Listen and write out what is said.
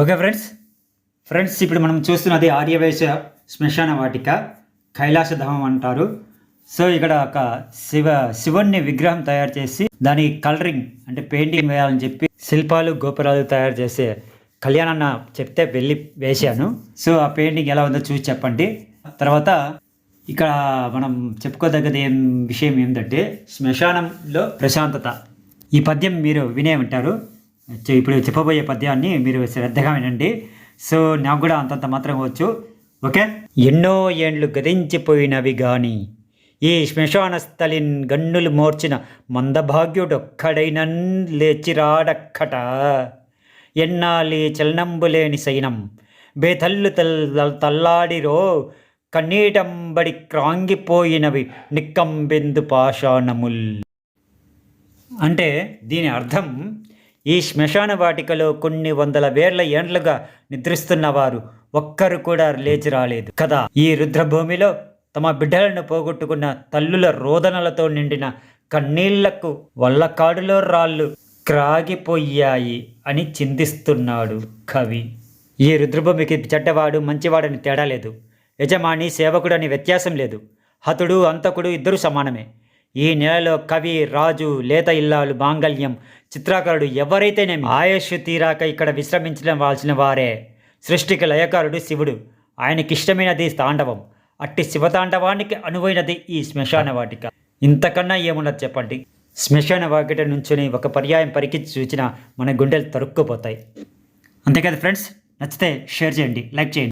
Okay friends. Friends ఇప్పుడు మనం చూస్తున్నది ఆర్యవేశ శ్మశాన వాటిక కైలాసధామం అంటారు. సో ఇక్కడ ఒక శివ శివుణ్ణి విగ్రహం తయారు చేసి దానికి కలరింగ్ అంటే పెయింటింగ్ వేయాలని చెప్పి శిల్పాలు గోపురాలు తయారు చేసే కళ్యాణన్న చెప్తే వెళ్ళి వేశాను. సో ఆ పెయింటింగ్ ఎలా ఉందో చూసి చెప్పండి. తర్వాత ఇక్కడ మనం చెప్పుకోదగ్గది ఏం విషయం ఏంటంటే శ్మశానంలో ప్రశాంతత. ఈ పద్యం మీరు వినే ఉంటారు. ఇప్పుడు చెప్పబోయే పద్యాన్ని మీరు శ్రద్ధగా వినండి. సో నాకు కూడా అంతంత మాత్రం వచ్చు. ఓకే? ఎన్నో ఏండ్లు గదించిపోయినవి కానీ ఈ శ్మశాన స్థలిన్ గన్నులు మోర్చిన మందభాగ్యుడొక్కడైనన్ లేచిరాడక్కట. ఎన్నాలి చలనంబులేని సైనం బేతల్లు తల్ తల్లాడిరో కన్నీటంబడి క్రాంగిపోయినవి నిక్కంబెందు పాషాణముల్. అంటే దీని అర్థం ఈ శ్మశాన వాటికలో కొన్ని వందల వేల ఏండ్లుగా నిద్రిస్తున్న వారు ఒక్కరు కూడా లేచి రాలేదు. కదా? ఈ రుద్రభూమిలో తమ బిడ్డలను పోగొట్టుకున్న తల్లుల రోదనలతో నిండిన కన్నీళ్ళకు వల్లకాడులో రాళ్ళు క్రాగిపోయాయి అని చింతిస్తున్నాడు కవి. ఈ రుద్రభూమికి చెడ్డవాడు మంచివాడని తేడా లేదు. యజమాని సేవకుడని వ్యత్యాసం లేదు. హతుడు అంతకుడు ఇద్దరు సమానమే. ఈ నెలలో కవి రాజు లేత ఇల్లాలు మాంగళ్యం చిత్రకారుడు ఎవరైతేనేమి ఆయుష్ తీరాక ఇక్కడ విశ్రమించవలసిన వారే. సృష్టికి లయకారుడు శివుడు. ఆయనకిష్టమైనది తాండవం. అట్టి శివతాండవానికి అనువైనది ఈ శ్మశాన వాటిక. ఇంతకన్నా ఏమున్నది చెప్పండి? శ్మశాన వాకిట నుంచుని ఒక పర్యాయం పరికించి చూచిన మన గుండెలు తరుక్కుపోతాయి. అంతే కదా ఫ్రెండ్స్? నచ్చితే షేర్ చేయండి. లైక్ చేయండి.